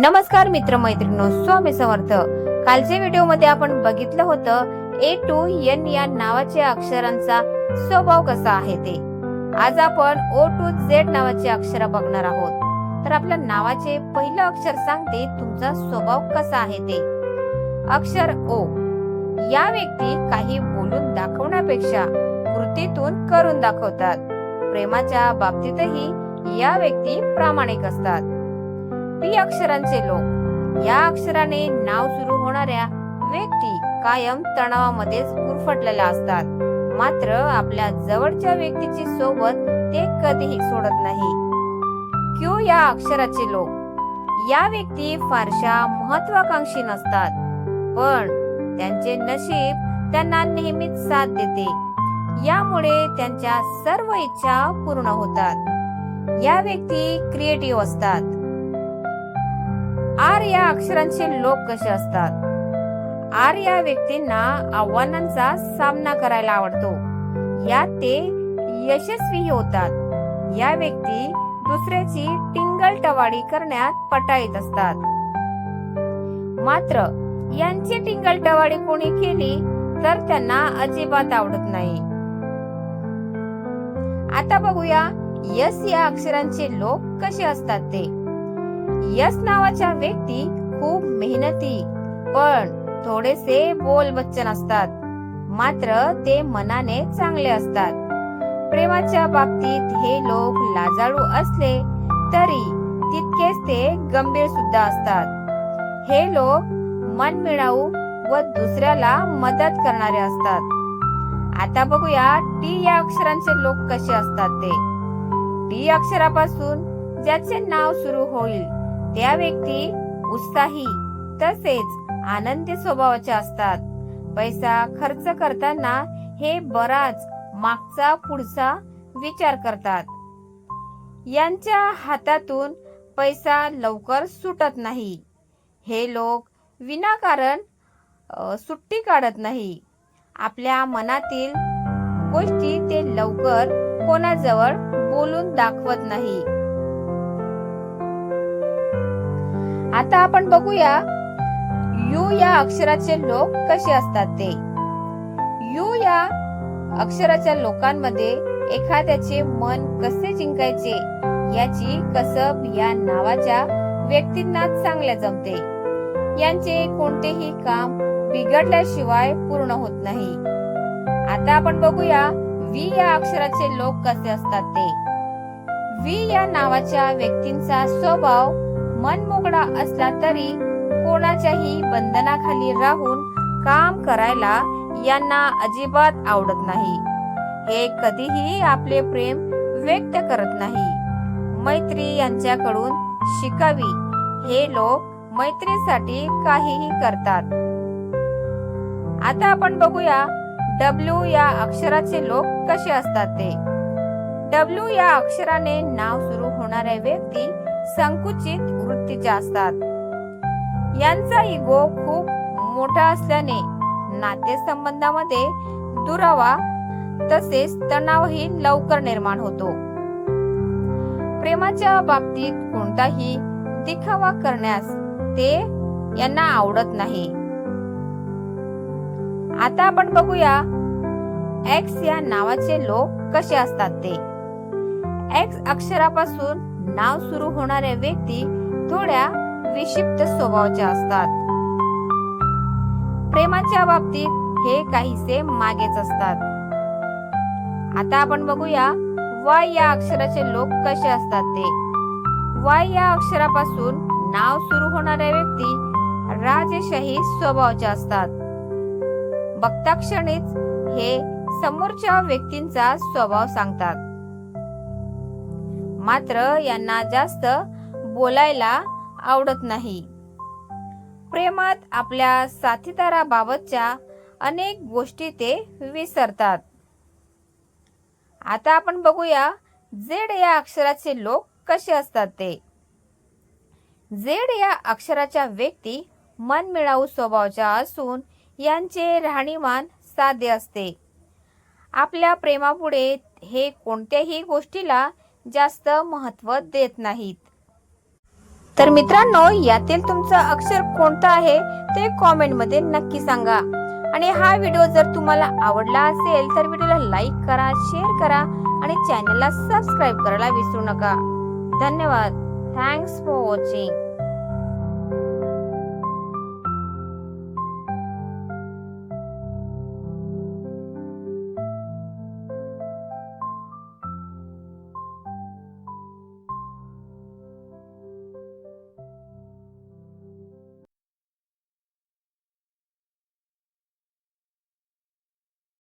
नमस्कार मित्रमैत्रिणींनो स्वामी समर्थ. कालच्या व्हिडिओमध्ये आपण बघितलं होतं ए टू एन या नावाच्या अक्षरांचा स्वभाव कसा आहे ते. आज आपण ओ टू झेड नावाचे अक्षर बघणार आहोत. तर आपल्या नावाचे पहिलं अक्षर सांगते तुमचा स्वभाव कसा आहे ते. अक्षर ओ. या व्यक्ती काही बोलून दाखवण्यापेक्षा कृतीतून करून दाखवतात. प्रेमाच्या बाबतीतही या व्यक्ती प्रामाणिक असतात. पी अक्षरांचे लोक. या अक्षराने नाव सुरू होणाऱ्या व्यक्ती कायम तणावामध्येच गुरफटलेल्या असतात. मात्र आपल्या जवळच्या व्यक्तीची सोबत ते कधीही सोडत नाही. क्यू या अक्षराचे लोक. या व्यक्ती फारशा महत्वाकांक्षी नसतात. पण त्यांचे नशीब त्यांना नेहमीच साथ देते. यामुळे त्यांच्या सर्व इच्छा पूर्ण होतात. या व्यक्ती क्रिएटिव्ह असतात. आर या अक्षरांचे लोक कसे असतात? आर या व्यक्तींना आव्हानांचा सामना करायला आवडतो. यात ते यशस्वी होतात. या व्यक्ती दुसऱ्याची टिंगल टवाडी करण्यात पटाईत असतात. मात्र यांची टिंगल टवाडी कोणी केली तर त्यांना अजिबात आवडत नाही. आता बघूया यस या अक्षरांचे लोक कसे असतात ते. यस नावाच्या व्यक्ती खूप मेहनती पण थोडेसे बोल बच्चन असतात. मात्र ते मनाने चांगले असतात. प्रेमाच्या बाबतीत हे लोक लाजाळू असले तरी तितकेच ते गंभीर सुद्धा असतात. हे लोक मन मिळावू व दुसऱ्याला मदत करणारे असतात. आता बघूया टी या अक्षरांचे लोक कसे असतात ते. टी अक्षरापासून ज्याचे नाव सुरू होईल. त्या व्यक्ती उत्साही तसेच आनंदी स्वभावाचे असतात. पैसा खर्च करताना हे बराच मागचा पुढचा विचार करतात. यांच्या हातातून पैसा लवकर सुटत नाही. हे लोक विनाकारण सुट्टी काढत नाही. आपल्या मनातील गोष्टी ते लवकर कोणाजवळ बोलून दाखवत नाही. आता आपण बघूया यू या अक्षराचे लोक कसे असतात ते. यू या अक्षराच्या लोकांमध्ये एखाद्याचे मन कसे जिंकायचे याची कसब या नावाच्या व्यक्तींना चांगले जमते. यांचे कोणतेही काम बिघडल्याशिवाय पूर्ण होत नाही. आता आपण बघूया वी या अक्षराचे लोक कसे असतात ते. वी या नावाच्या व्यक्तींचा स्वभाव मन मोकळा असला तरी कोणाच्याही बंधनाखाली राहून काम करायला यांना अजिबात आवडत नाही. हे कधीही आपले प्रेम व्यक्त करत नाही. मैत्री यांच्याकडून शिकावी हे लोक मैत्रीसाठी काहीही करतात. आता आपण बघूया डब्ल्यू या अक्षराचे लोक कसे असतात ते. डब्ल्यू या अक्षराने नाव सुरू होणाऱ्या व्यक्ती संकुचित वृत्तीच्या असतात. यांचा इगो खूप मोठा असल्याने नातेसंबंधामध्ये दुरावा तसेच तणावही लवकर निर्माण होतो. प्रेमाच्या बाबतीत कोणताही दिखावा करण्यास ते यांना आवडत नाही. आता आपण बघूया एक्स या नावाचे लोक कसे असतात ते. एक्स अक्षरापासून नाव सुरू होणाऱ्या व्यक्ती थोड्या विक्षिप्त स्वभावाच्या असतात. प्रेमाच्या बाबतीत हे काहीसे मागेच असतात. आता आपण बघूया वाय या अक्षराचे लोक कसे असतात ते. वाय या अक्षरापासून नाव सुरू होणाऱ्या व्यक्ती राजशाही स्वभावाच्या असतात. बघता क्षणीच हे समोरच्या व्यक्तींचा स्वभाव सांगतात. मात्र यांना जास्त बोलायला आवडत नाही. प्रेमात आपल्या साथीदाराबाबतच्या अनेक गोष्टी ते विसरतात. आता आपण बघूया जेड या अक्षराचे लोक कसे असतात ते. जेड या अक्षराच्या व्यक्ती मनमिळावू स्वभावाच्या असून यांचे राहणीमान साधे असते. आपल्या प्रेमापुढे हे कोणत्याही गोष्टीला जास्त महत्त्व देत नाहीत. तर मित्रांनो यातील तुमचं अक्षर कोणतं आहे ते कॉमेंटमध्ये नक्की सांगा. आणि हा व्हिडिओ जर तुम्हाला आवडला असेल तर व्हिडिओला लाईक करा शेअर करा आणि चॅनलला सबस्क्राईब करायला विसरू नका. धन्यवाद. Thanks for watching.